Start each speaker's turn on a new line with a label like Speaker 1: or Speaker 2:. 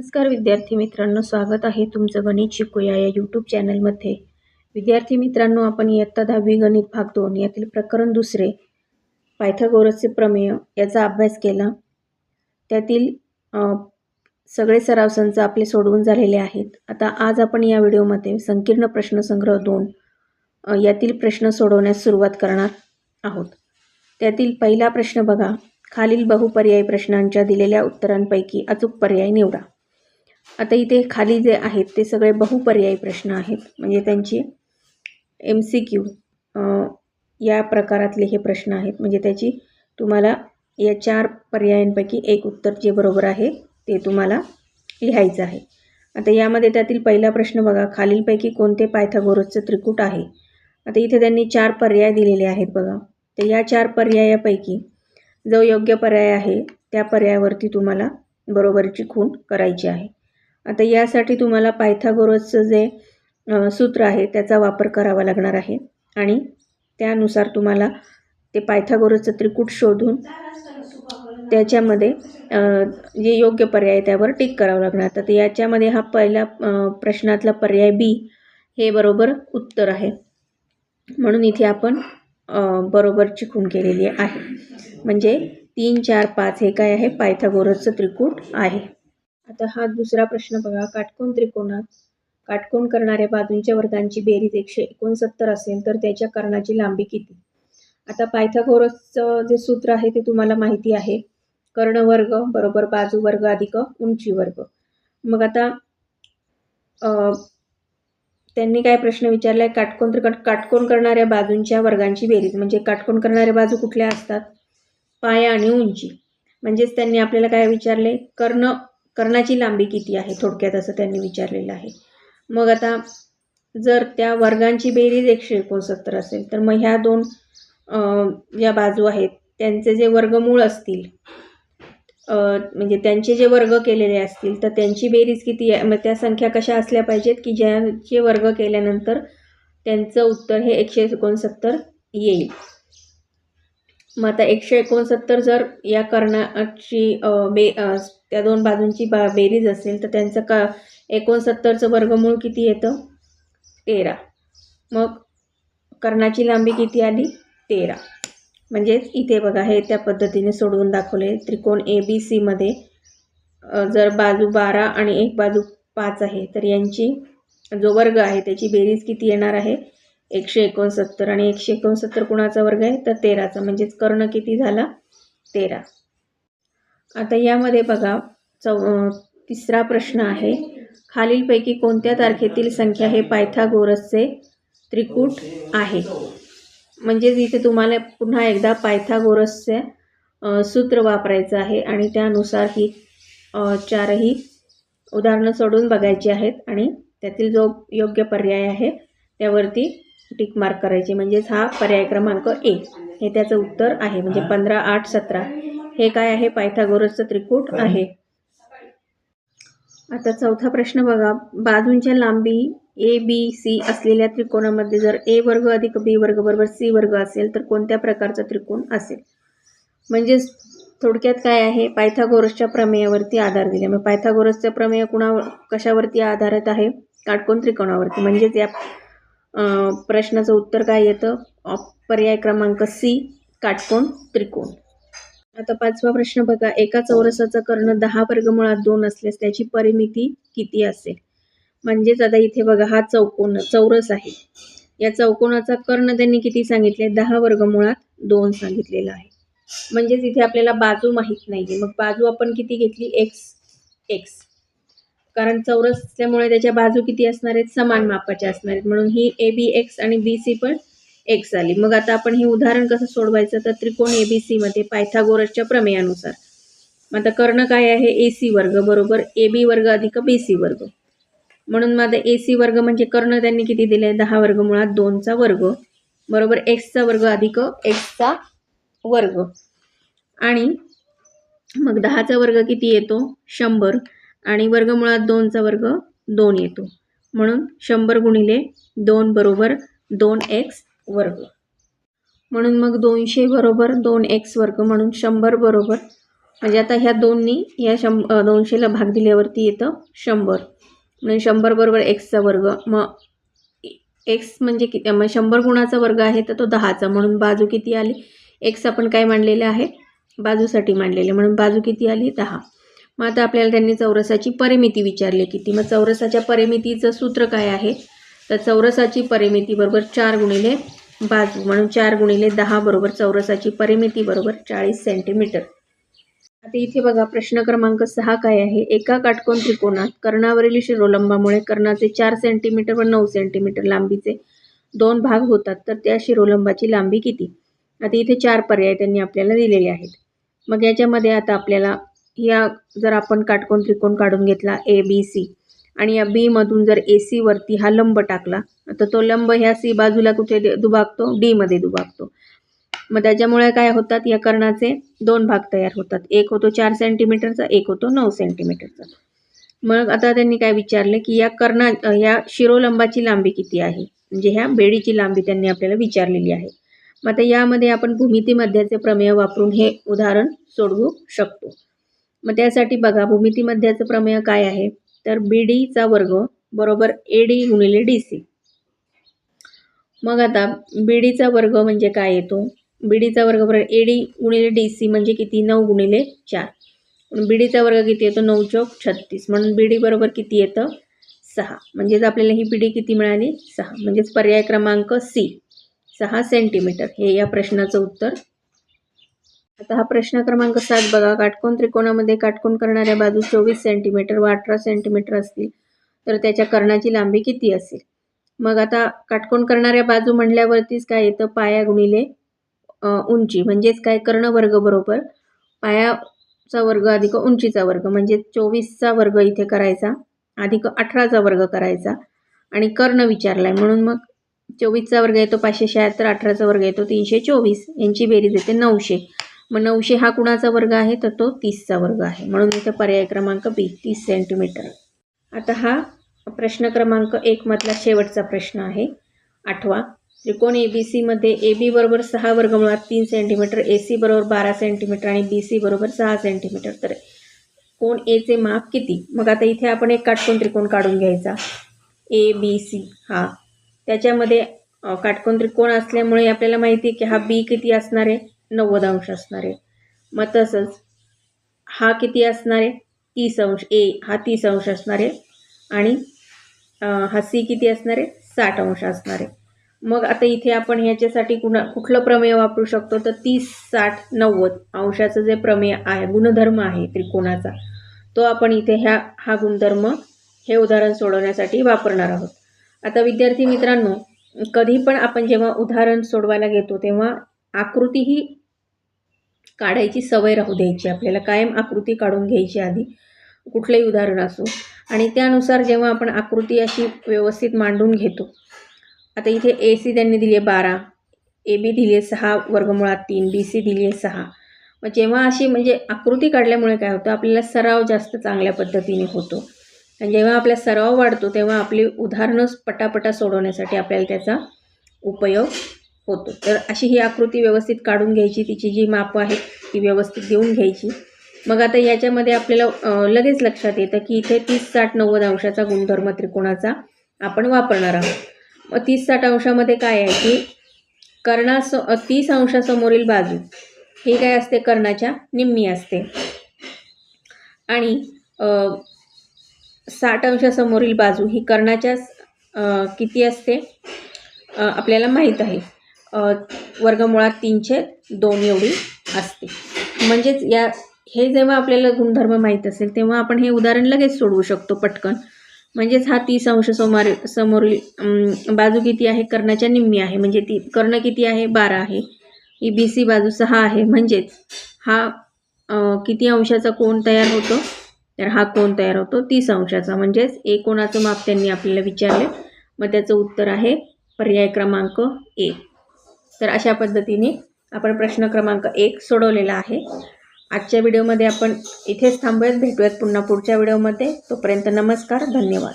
Speaker 1: नमस्कार विद्यार्थी मित्रांनो स्वागत आहे तुमचं गणित शिकूया या यूट्यूब चॅनलमध्ये विद्यार्थी मित्रांनो आपण इयत्ता दहावी गणित भाग दोन यातील प्रकरण दुसरे पायथागोरसचे प्रमेय याचा अभ्यास केला. त्यातील सगळे सराव संच आपले सोडवून झालेले आहेत. आता आज आपण या व्हिडिओमध्ये संकीर्ण प्रश्नसंग्रह दोन यातील प्रश्न सोडवण्यास सुरुवात करणार आहोत. त्यातील पहिला प्रश्न बघा. खालील बहुपर्यायी प्रश्नांच्या दिलेल्या उत्तरांपैकी अचूक पर्याय निवडा. आता इथे खाली जे आहेत ते सगळे बहुपर्यायी प्रश्न आहेत. म्हणजे त्यांची एम सी क्यू या प्रकारातले हे प्रश्न आहेत. म्हणजे त्याची तुम्हाला या चार पर्यायांपैकी एक उत्तर जे बरोबर आहे ते तुम्हाला लिहायचं आहे. आता यामध्ये त्यातील पहिला प्रश्न बघा. खालीलपैकी कोणते पायथागोरसचं त्रिकूट आहे? आता इथे त्यांनी चार पर्याय दिलेले आहेत बघा. तर या चार पर्यायापैकी जो योग्य पर्याय आहे त्या पर्यायावरती तुम्हाला बरोबरची खूण करायची आहे. आता यासाठी तुम्हाला पायथागोरसचं जे सूत्र आहे त्याचा वापर करावा लागणार आहे. आणि त्यानुसार तुम्हाला ते पायथागोरसचं त्रिकूट शोधून त्याच्यामध्ये जे योग्य पर्याय आहे त्यावर टिक करावं लागणार. तर याच्यामध्ये हा पहिला प्रश्नातला पर्याय बी हे बरोबर उत्तर आहे. म्हणून इथे आपण बरोबर चिकून केलेली आहे. म्हणजे तीन चार पाच हे काय आहे? पायथागोरसचं त्रिकूट आहे. आता हा दुसरा प्रश्न बघा. काटकोण त्रिकोणात काटकोण करणाऱ्या बाजूंच्या वर्गांची बेरीज एकशे एकोणसत्तर असेल तर त्याच्या कर्णाची लांबी किती? आता पायथागोरसचं जे सूत्र आहे ते तुम्हाला माहिती आहे. कर्णवर्ग बरोबर बाजू वर्ग अधिक उंची वर्ग. मग आता त्यांनी काय प्रश्न विचारला आहे काटकोन त्रिकोण काटकोन करणाऱ्या बाजूंच्या वर्गांची बेरीज. म्हणजे काटकोण करणाऱ्या बाजू कुठल्या असतात? पाया आणि उंची. म्हणजेच त्यांनी आपल्याला काय विचारले? कर्ण कर्णाची लांबी किती आहे? थोडक्यात असं त्यांनी विचारलेलं आहे. मग आता जर त्या वर्गांची बेरीज एकशे एकोणसत्तर असेल तर मग ह्या दोन ज्या बाजू आहेत त्यांचे जे वर्गमूळ असतील म्हणजे त्यांचे जे वर्ग केलेले असतील तर त्यांची बेरीज किती आहे? मग त्या संख्या कशा असल्या पाहिजेत? की ज्यांचे वर्ग केल्यानंतर त्यांचं उत्तर हे एकशे एकोणसत्तर येईल. मग आता एकशे एकोणसत्तर जर या कर्णाची बे त्या दोन बाजूंची बा बेरीज असेल तर त्यांचं का एकोणसत्तरचं वर्गमूळ किती येतं? तेरा. मग कर्णाची लांबी किती आली? तेरा. म्हणजेच इथे बघा हे त्या पद्धतीने सोडवून दाखवले. त्रिकोण ए बी सीमध्ये जर बाजू बारा आणि एक बाजू पाच आहे तर यांची जो वर्ग आहे त्याची बेरीज किती येणार आहे? एकशे एकोणसत्तर आणि एकशे एकोणसत्तर कुणाचा वर्ग आहे? तर तेराचा. म्हणजेच कर्ण किती झाला? तेरा. आता यामध्ये बघा चौ तिसरा प्रश्न आहे. खालीलपैकी कोणत्या तारखेतील संख्या हे पायथागोरसचे त्रिकूट आहे? म्हणजेच इथे तुम्हाला पुन्हा एकदा पायथागोरसचे सूत्र वापरायचं आहे आणि त्यानुसार ही चारही उदाहरणं सोडून बघायची आहेत आणि त्यातील जो योग्य पर्याय आहे त्यावरती टिक मार्क करायची. म्हणजेच हा पर्याय क्रमांक ए. हे त्याचं उत्तर आहे. म्हणजे पंधरा आठ सतरा. हे काय आहे? पायथागोरसचं त्रिकूट आहे. आता चौथा प्रश्न बघा. बाजूंच्या लांबी ए बी सी असलेल्या त्रिकोणामध्ये जर ए वर्ग अधिक बी वर्ग बरोबर सी वर्ग असेल तर कोणत्या प्रकारचा त्रिकोण असेल? म्हणजेच थोडक्यात काय आहे? पायथागोरसच्या प्रमेयावरती आधार दिले. मग पायथागोरसचं प्रमेय कुणा कशावरती आधारित आहे? काटकोन त्रिकोणावरती. म्हणजेच या प्रश्नाचं उत्तर काय येतं? ऑप- पर्याय क्रमांक सी काटकोन त्रिकोण. आता पाचवा प्रश्न बघा. एका चौरसाचा कर्ण दहा वर्गमुळात दोन असल्यास त्याची परिमिती किती असेल? म्हणजेच आता इथे बघा हा चौकोन चौरस आहे. या चौकोनाचा कर्ण त्यांनी किती सांगितले? दहा वर्गमुळात दोन सांगितलेला आहे. म्हणजेच इथे आपल्याला बाजू माहीत नाही आहे मग बाजू आपण किती घेतली? एक्स एक्स कारण चौरस असल्यामुळे त्याच्या बाजू किती असणार आहेत? समान मापाच्या असणार आहेत. म्हणून ही ए बी एक्स आणि बी सी पण एक्स आली. मग आता आपण हे उदाहरण कसं सोडवायचं? तर त्रिकोण ए बी सीमध्ये पायथागोरसच्या प्रमेयानुसार. मग आता कर्ण काय आहे? ए सी वर्ग बरोबर ए बी वर्ग अधिक बी सी वर्ग. म्हणून मग आता ए सी वर्ग म्हणजे कर्ण त्यांनी किती दिले दहा वर्ग मुळात दोनचा वर्ग. बरोबर एक्सचा वर्ग अधिक एक्सचा वर्ग. आणि मग दहाचा वर्ग किती येतो? शंभर. आणि वर्गमुळात दोनचा वर्ग दोन येतो. म्हणून शंभर गुणिले दोन बरोबर दोन एक्स वर्ग. म्हणून मग दोनशे बरोबर दोन एक्स वर्ग म्हणून शंभर बरोबर. म्हणजे आता ह्या दोन्ही या शं दोनशेला भाग दिल्यावरती येतं शंभर. म्हणून शंभर बरोबर एक्सचा वर्ग. मग एक्स म्हणजे किती मग शंभर गुणाचा वर्ग आहे तर तो दहाचा. म्हणून बाजू किती आली? एक्स आपण काय मांडलेलं आहे? बाजूसाठी मांडलेले म्हणून बाजू किती आली? दहा. मग आता आपल्याला त्यांनी चौरसाची परिमिती विचारली किती. मग चौरसाच्या परिमितीचं सूत्र काय आहे? तर चौरसाची परिमिती बरोबर चार गुणिले बाजू म्हणून चार गुणिले दहा बरोबर चौरसाची परिमिती बरोबर चाळीस सेंटीमीटर आता इथे बघा प्रश्न क्रमांक सहा काय आहे? एका काटकोन त्रिकोणात कर्णावरील शिरोलंबामुळे कर्णाचे चार सेंटीमीटर व नऊ सेंटीमीटर लांबीचे दोन भाग होतात. तर त्या शिरोलंबाची लांबी किती? आता इथे चार पर्याय त्यांनी आपल्याला दिलेले आहेत. मग याच्यामध्ये आता आपल्याला या जर आपण काटकोन त्रिकोण काढून घेतला ए बी सी आणि या बीमधून जर ए सीवरती हा लंब टाकला तर तो लंब ह्या सी बाजूला कुठे दुभागतो? डीमध्ये दुभागतो. मग त्याच्यामुळे काय होतात? या कर्णाचे दोन भाग तयार होतात. एक होतो चार सेंटीमीटरचा एक होतो नऊ सेंटीमीटरचा मग आता त्यांनी काय विचारले की या कर्णा या शिरोलंबाची लांबी किती आहे? म्हणजे ह्या बेडीची लांबी त्यांनी आपल्याला विचारलेली आहे. मग आता यामध्ये आपण भूमिती मध्याचे प्रमेय वापरून हे उदाहरण सोडवू शकतो. मग त्यासाठी बघा भूमिती मध्याचं प्रमेय काय आहे? तर बी डीचा वर्ग बरोबर ए डी गुणिले डी सी मग आता बी डीचा वर्ग म्हणजे काय येतो? बी डीचा वर्ग बरोबर ए डी गुणिले डी सी म्हणजे किती? नऊ गुणिले चार. म्हणून बी डीचा वर्ग किती येतो? नऊ चौक छत्तीस. म्हणून बी डी बरोबर किती येतं? सहा. म्हणजेच आपल्याला ही बी डी किती मिळाली? सहा. म्हणजेच पर्याय क्रमांक सी सहा सेंटीमीटर हे या प्रश्नाचं उत्तर आता हा प्रश्न क्रमांक सात बघा. काटकोन त्रिकोणामध्ये काटकोन करणाऱ्या बाजू चोवीस सेंटीमीटर व अठरा सेंटीमीटर असतील तर त्याच्या कर्णाची लांबी किती असेल? मग आता काटकोन करणाऱ्या बाजू म्हणल्यावरतीच काय येतं? पाया गुणिले उंची. म्हणजेच काय? कर्ण वर्ग बरोबर. पायाचा वर्ग अधिक उंचीचा वर्ग. म्हणजे चोवीसचा वर्ग इथे करायचा. अधिक अठराचा वर्ग करायचा. आणि कर्ण विचारला आहे म्हणून मग चोवीसचा वर्ग येतो पाचशे शहात्तर अठराचा वर्ग येतो तीनशे चोवीस. यांची बेरीज येते नऊशे. मग नऊशे हा कुणाचा वर्ग आहे? तर तो तीसचा वर्ग आहे. म्हणून इथं पर्याय क्रमांक बी तीस सेंटीमीटर आता हा प्रश्न क्रमांक एकमधला शेवटचा प्रश्न आहे. आठवा त्रिकोण ए बी सीमध्ये ए बी बरोबर सहा वर्गमुळात तीन सेंटीमीटर ए सी बरोबर बारा सेंटीमीटर आणि बी सी बरोबर सहा सेंटीमीटर तर कोण एचे माप किती? मग आता इथे आपण एक काटकोन त्रिकोण काढून घ्यायचा. ए बी सी हा. त्याच्यामध्ये काटकोन त्रिकोण असल्यामुळे आपल्याला माहिती आहे की हा बी किती असणार आहे? नव्वद अंश असणार आहे. मग तसंच हा किती असणार आहे? तीस अंश ए हा तीस अंश असणार आहे. आणि हा सी किती असणार आहे? साठ अंश असणार आहे. मग आता इथे आपण ह्याच्यासाठी कुणा कुठलं प्रमेय वापरू शकतो? तर तीस साठ नव्वद अंशाचं जे प्रमेय आहे गुणधर्म आहे त्रिकोणाचा तो आपण इथे ह्या हा गुणधर्म हे उदाहरण सोडवण्यासाठी वापरणार आहोत. आता विद्यार्थी मित्रांनो कधी पण आपण जेव्हा उदाहरण सोडवायला घेतो तेव्हा आकृती ही काढायची सवय राहू द्यायची आपल्याला कायम आकृती काढून घ्यायची आधी कुठलंही उदाहरण असो. आणि त्यानुसार जेव्हा आपण आकृती अशी व्यवस्थित मांडून घेतो आता इथे ए सी त्यांनी दिली आहे बारा ए बी दिली आहे सहा वर्गमुळात तीन बी सी दिली आहे सहा. मग जेव्हा अशी म्हणजे आकृती काढल्यामुळे काय होतं आपल्याला सराव जास्त चांगल्या पद्धतीने होतो. आणि जेव्हा आपला सराव वाढतो तेव्हा आपली उदाहरणं पटापटा सोडवण्यासाठी आपल्याला त्याचा उपयोग होतो. तर अशी ही आकृती व्यवस्थित काढून घ्यायची तिची जी मापं आहेत ती व्यवस्थित देऊन घ्यायची. मग आता याच्यामध्ये आपल्याला लगेच लक्षात येतं की इथे तीस साठ नव्वद अंशाचा गुणधर्म त्रिकोणाचा आपण वापरणार आहोत. मग तीस साठ अंशामध्ये काय आहे की कर्णास तीस अंशासमोरील बाजू ही काय असते? कर्णाच्या निम्मी असते. आणि साठ अंशासमोरील बाजू ही कर्णाच्या किती असते? आपल्याला माहीत आहे. वर्गमुळात तीनशे दोन एवढी असते. म्हणजेच या हे जेव्हा आपल्याला गुणधर्म माहीत असेल तेव्हा आपण हे उदाहरण लगेच सोडवू शकतो पटकन. म्हणजेच हा तीस अंश समोर समोरील बाजू किती आहे? कर्णाच्या निम्मी आहे. म्हणजे ती कर्ण किती आहे? बारा आहे. ही बी सी बाजू सहा आहे. म्हणजेच हा किती अंशाचा कोण तयार होतो? तर हा कोण तयार होतो तीस अंशाचा. म्हणजेच एक कोणाचं माप त्यांनी आपल्याला विचारले. मग त्याचं उत्तर आहे पर्याय क्रमांक एक तर अशा पद्धतीने आपण प्रश्न क्रमांक एक सोडवलेला आहे. आजच्या व्हिडिओमध्ये आपण इथेच थांबूयात. भेटूयात पुन्हा पुढच्या व्हिडिओमध्ये. तोपर्यंत नमस्कार धन्यवाद.